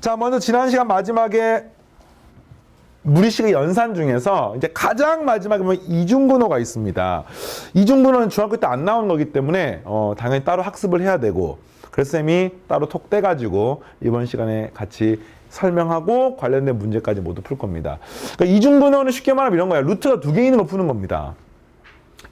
자, 먼저 지난 시간 마지막에 무리식의 연산 중에서 이제 가장 마지막에 보면 이중분호가 있습니다. 이중분호는 중학교 때 안 나오는 거기 때문에 어, 당연히 따로 학습을 해야 되고 그래서 쌤이 따로 톡 떼가지고 이번 시간에 같이 설명하고 관련된 문제까지 모두 풀 겁니다. 그러니까 이중분호는 쉽게 말하면 이런 거야. 루트가 두 개 있는 거 푸는 겁니다.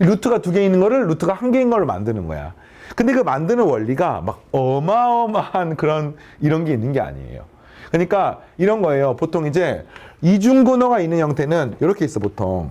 이 루트가 두 개 있는 거를 루트가 한 개인 걸 만드는 거야. 근데 그 만드는 원리가 막 어마어마한 그런 이런 게 있는 게 아니에요. 그러니까 이런 거예요. 보통 이제 이중분호가 있는 형태는 이렇게 있어 보통.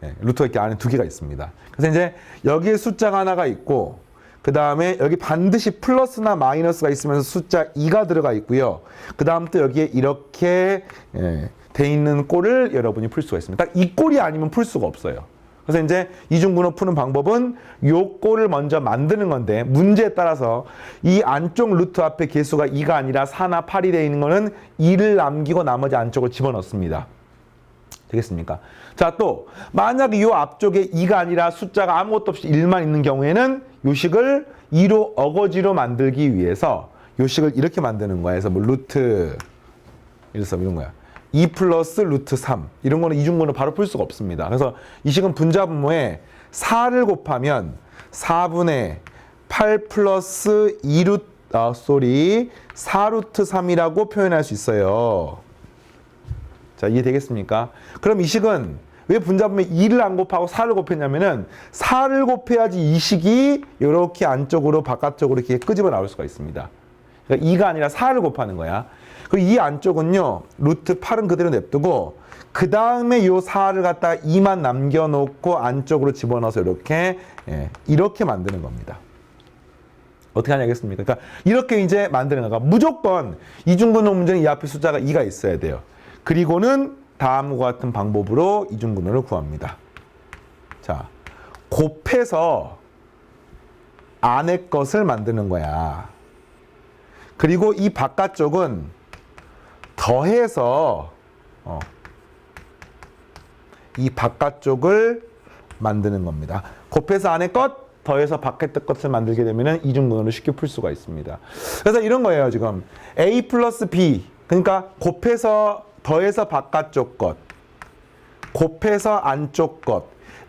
네, 루트가 이렇게 안에 두 개가 있습니다. 그래서 이제 여기에 숫자가 하나가 있고 그 다음에 여기 반드시 플러스나 마이너스가 있으면서 숫자 2가 들어가 있고요. 그 다음 또 여기에 이렇게 예, 돼 있는 꼴을 여러분이 풀 수가 있습니다. 딱 이 꼴이 아니면 풀 수가 없어요. 그래서 이제 이중분호 푸는 방법은 요 꼴을 먼저 만드는 건데 문제에 따라서 이 안쪽 루트 앞에 개수가 2가 아니라 4나 8이 되어 있는 거는 2를 남기고 나머지 안쪽을 집어넣습니다. 되겠습니까? 자, 또 만약 이 앞쪽에 2가 아니라 숫자가 아무것도 없이 1만 있는 경우에는 요식을 2로 어거지로 만들기 위해서 요식을 이렇게 만드는 거야. 그래서 뭐 루트 이런 거야. 2 플러스 루트 3 이런 거는 이중분을 바로 풀 수가 없습니다. 그래서 이 식은 분자분모에 4를 곱하면 4분의 8 플러스 2루트 아, 쏘리 4루트 3이라고 표현할 수 있어요. 자, 이해되겠습니까? 그럼 이 식은 왜 분자분모에 2를 안 곱하고 4를 곱했냐면은 4를 곱해야지 이 식이 이렇게 안쪽으로 바깥쪽으로 이렇게 끄집어 나올 수가 있습니다. 그러니까 2가 아니라 4를 곱하는 거야. 그리고 이 안쪽은요, 루트 8은 그대로 냅두고, 그 다음에 요 4를 갖다 2만 남겨놓고 안쪽으로 집어넣어서 이렇게, 예, 이렇게 만드는 겁니다. 어떻게 하냐 겠습니까? 그러니까 이렇게 이제 만드는 거가 무조건 이중분호 문제는 이 앞에 숫자가 2가 있어야 돼요. 그리고는 다음과 같은 방법으로 이중분호를 구합니다. 자, 곱해서 안의 것을 만드는 거야. 그리고 이 바깥쪽은 더해서 어, 이 바깥쪽을 만드는 겁니다. 곱해서 안의 것, 더해서 바깥의 것을 만들게 되면 이중분호를 쉽게 풀 수가 있습니다. 그래서 이런 거예요, 지금. A 플러스 B. 그러니까 곱해서 더해서 바깥쪽 것, 곱해서 안쪽 것.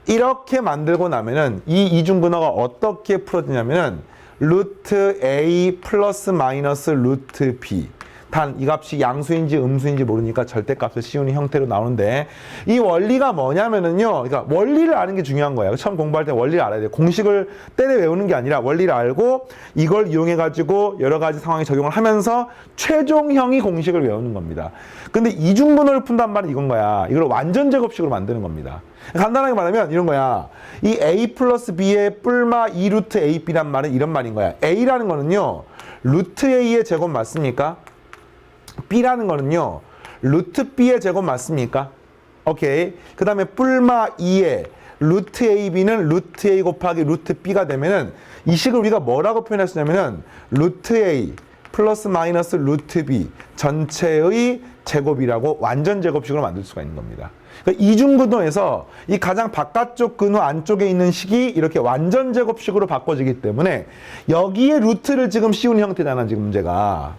이렇게 만들고 나면은 이 이중분호가 어떻게 풀어지냐면은 루트 A 플러스 마이너스 루트 B. 단이 값이 양수인지 음수인지 모르니까 절대값을 씌우는 형태로 나오는데 이 원리가 뭐냐면은요. 그러니까 원리를 아는 게 중요한 거예요. 처음 공부할 때 원리를 알아야 돼요. 공식을 때려 외우는 게 아니라 원리를 알고 이걸 이용해 가지고 여러 가지 상황에 적용을 하면서 최종형이 공식을 외우는 겁니다. 근데 이중분호를 푼단 말은 이건 거야. 이걸 완전 제곱식으로 만드는 겁니다. 간단하게 말하면 이런 거야. 이 a 플러스 b의 뿔마 2 루트 ab란 말은 이런 말인 거야. a라는 거는요. 루트 a의 제곱 맞습니까? B라는 거는요. 루트 b의 제곱 맞습니까? 오케이. 그 다음에 뿔마 2의 루트 ab는 루트 a 곱하기 루트 b가 되면은 이 식을 우리가 뭐라고 표현할 수 있냐면은 루트 a 플러스 마이너스 루트 b 전체의 제곱이라고 완전 제곱식으로 만들 수가 있는 겁니다. 그러니까 이중분호에서 이 가장 바깥쪽 근호 안쪽에 있는 식이 이렇게 완전 제곱식으로 바꿔지기 때문에 여기에 루트를 지금 씌운 형태잖아 지금 문제가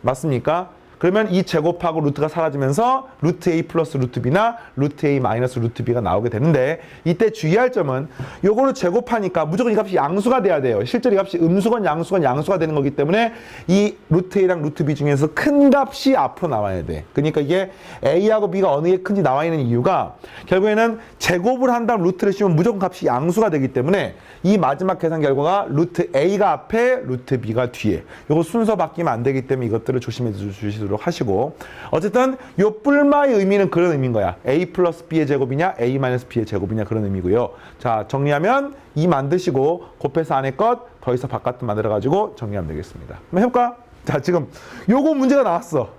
맞습니까? 그러면 이 제곱하고 루트가 사라지면서 루트 a 플러스 루트 b나 루트 a 마이너스 루트 b가 나오게 되는데 이때 주의할 점은 요거를 제곱하니까 무조건 이 값이 양수가 돼야 돼요. 실제로 이 값이 음수건 양수건 양수가 되는 거기 때문에 이 루트 a랑 루트 b 중에서 큰 값이 앞으로 나와야 돼. 그러니까 이게 a하고 b가 어느 게 큰지 나와 있는 이유가 결국에는 제곱을 한 다음 루트를 씌우면 무조건 값이 양수가 되기 때문에 이 마지막 계산 결과가 루트 a가 앞에 루트 b가 뒤에 요거 순서 바뀌면 안 되기 때문에 이것들을 조심해 주시도록 하시고 어쨌든 요 뿔마의 의미는 그런 의미인 거야. A 플러스 b의 제곱이냐 a 마이너스 b의 제곱이냐 그런 의미고요. 자 정리하면 이 만드시고 곱해서 안에 것 더해서 바깥도 만들어 가지고 정리하면 되겠습니다. 한번 해볼까? 자 지금 요거 문제가 나왔어.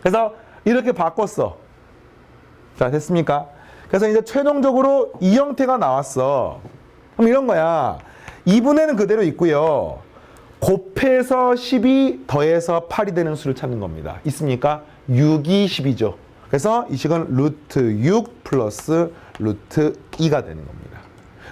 그래서 이렇게 바꿨어. 자 됐습니까? 그래서 이제 최종적으로 이 형태가 나왔어. 그럼 이런 거야. 2분의는 그대로 있고요 곱해서 10이 더해서 8이 되는 수를 찾는 겁니다. 있습니까? 6이 10이죠. 그래서 이 식은 루트 6 플러스 루트 2가 되는 겁니다.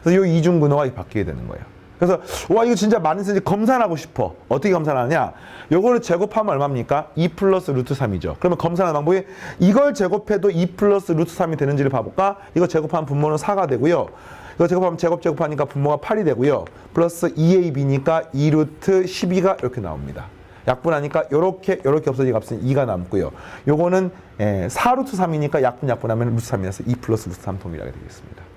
그래서 이 이중분호가 바뀌게 되는 거예요 그래서 와 이거 진짜 많이 쓰지 검산하고 싶어. 어떻게 검산하느냐? 요거를 제곱하면 얼마입니까? 2 플러스 루트 3이죠. 그러면 검산하는 방법이 이걸 제곱해도 2 플러스 루트 3이 되는지를 봐볼까? 이거 제곱하면 분모는 4가 되고요. 이거 제곱하면 제곱 제곱하니까 분모가 8이 되고요. 플러스 2ab니까 2 루트 12가 이렇게 나옵니다. 약분하니까 요렇게 요렇게 없어진 값은 2가 남고요. 요거는 예, 4 루트 3이니까 약분 약분하면 루트 3이라서 2 플러스 루트 3 동일하게 되겠습니다.